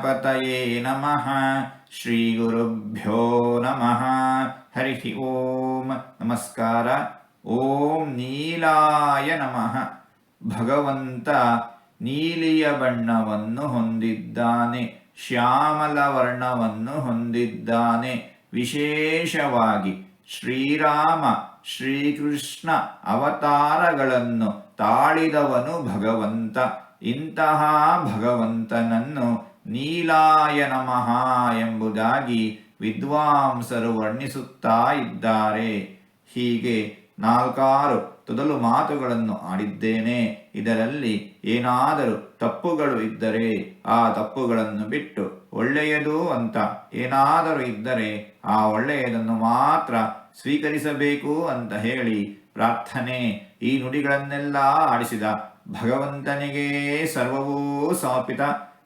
ಗಣಪತಯೇ ನಮಃ ಶ್ರೀ ಗುರುಭ್ಯೋ ನಮಃ ಹರಿ ಓಂ ನಮಸ್ಕಾರ ಓಂ ನೀಲಾಯ ನಮಃ ಭಗವಂತ ನೀಲಿಯ ಬಣ್ಣವನ್ನು ಹೊಂದಿದ್ದಾನೆ ಶ್ಯಾಮಲ ವರ್ಣವನ್ನು ಹೊಂದಿದ್ದಾನೆ ವಿಶೇಷವಾಗಿ ಶ್ರೀರಾಮ, ಶ್ರೀಕೃಷ್ಣ ಅವತಾರಗಳನ್ನು ತಾಳಿದವನು ಭಗವಂತ. ಇಂತಹ ಭಗವಂತನನ್ನು ನೀಲಾಯ ನಮಃ ಎಂಬುದಾಗಿ ವಿದ್ವಾಂಸರು ವರ್ಣಿಸುತ್ತಾ ಇದ್ದಾರೆ. ಹೀಗೆ ನಾಲ್ಕಾರು ತೊದಲು ಮಾತುಗಳನ್ನು ಆಡಿದ್ದೇನೆ. ಇದರಲ್ಲಿ ಏನಾದರೂ ತಪ್ಪುಗಳು ಇದ್ದರೆ ಆ ತಪ್ಪುಗಳನ್ನು ಬಿಟ್ಟು ಒಳ್ಳೆಯದು ಅಂತ ಏನಾದರೂ ಇದ್ದರೆ ಆ ಒಳ್ಳೆಯದನ್ನು ಮಾತ್ರ ಸ್ವೀಕರಿಸಬೇಕು ಅಂತ ಹೇಳಿ ಪ್ರಾರ್ಥನೆ ಈ ನುಡಿಗಳನ್ನೆಲ್ಲ ಆಡಿಸಿದ ಭಗವಂತನಿಗೆ ಸರ್ವವೂ ಸಮರ್ಪಿತ.